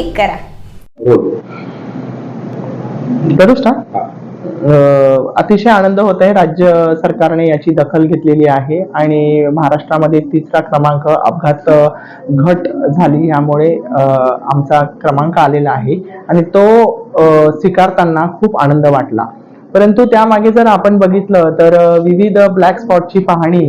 Click करा. करू अतिशय आनंद होत आहे राज्य सरकारने याची दखल घेतलेली आहे आणि महाराष्ट्रामध्ये तिसरा क्रमांक अपघात घट झाली यामुळे अ, आमचा क्रमांक आलेला आहे. आणि तो अ, स्वीकारताना खूप आनंद वाटला. परंतु त्यामागे जर आपण बघितलं तर विविध ब्लॅक स्पॉटची पाहणी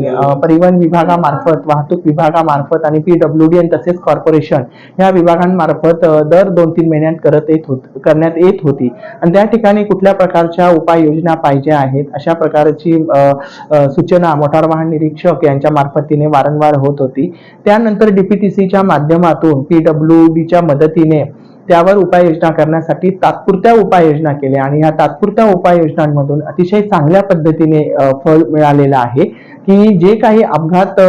परिवहन विभागामार्फत वाहतूक विभागामार्फत आणि पीडब्ल्यू डी तसेच कॉर्पोरेशन या विभागांमार्फत दर दोन तीन महिन्यात करत येत होत करण्यात येत होती. आणि त्या ठिकाणी कुठल्या प्रकारच्या उपाययोजना पाहिजे आहेत अशा प्रकारची सूचना मोटार वाहन निरीक्षक यांच्या मार्फतीने वारंवार होत होती. त्यानंतर डीपीटीसीच्या माध्यमातून पीडब्ल्यू डीच्या मदतीने त्यावर उपाययोजना करण्यासाठी तात्पुरत्या उपाययोजना केल्या आणि या तात्पुरत्या उपाययोजनांमधून अतिशय चांगल्या पद्धतीने फळ मिळालेलं आहे की जे काही अपघात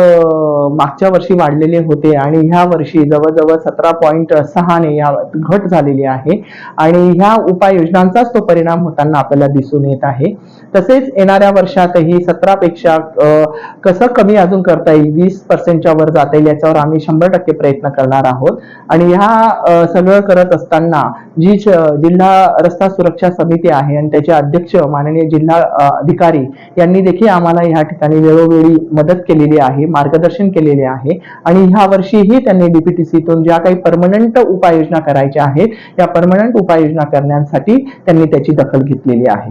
मागच्या वर्षी वाढलेले होते आणि ह्या वर्षी जवळजवळ सतरा पॉईंट सहाने या घट झालेली आहे आणि ह्या उपाययोजनांचाच तो परिणाम होताना आपल्याला दिसून येत आहे. तसेच येणाऱ्या वर्षातही सतरा पेक्षा कसं कमी अजून करता येईल वीस पर्सेंटच्या वर जाता येईल याच्यावर आम्ही शंभर टक्के प्रयत्न करणार आहोत. आणि ह्या सगळं करत असताना जी जिल्हा रस्ता सुरक्षा समिती आहे आणि त्याचे अध्यक्ष माननीय जिल्हा अधिकारी यांनी देखील आम्हाला या ठिकाणी वेळोवेळी मदत केलेली आहे मार्गदर्शन केलेले आहे. आणि ह्या वर्षीही त्यांनी डीपीटीसीतून ज्या काही परमनंट उपाययोजना करायच्या आहेत या परमनंट उपाययोजना करण्यासाठी त्यांनी त्याची दखल घेतलेली आहे.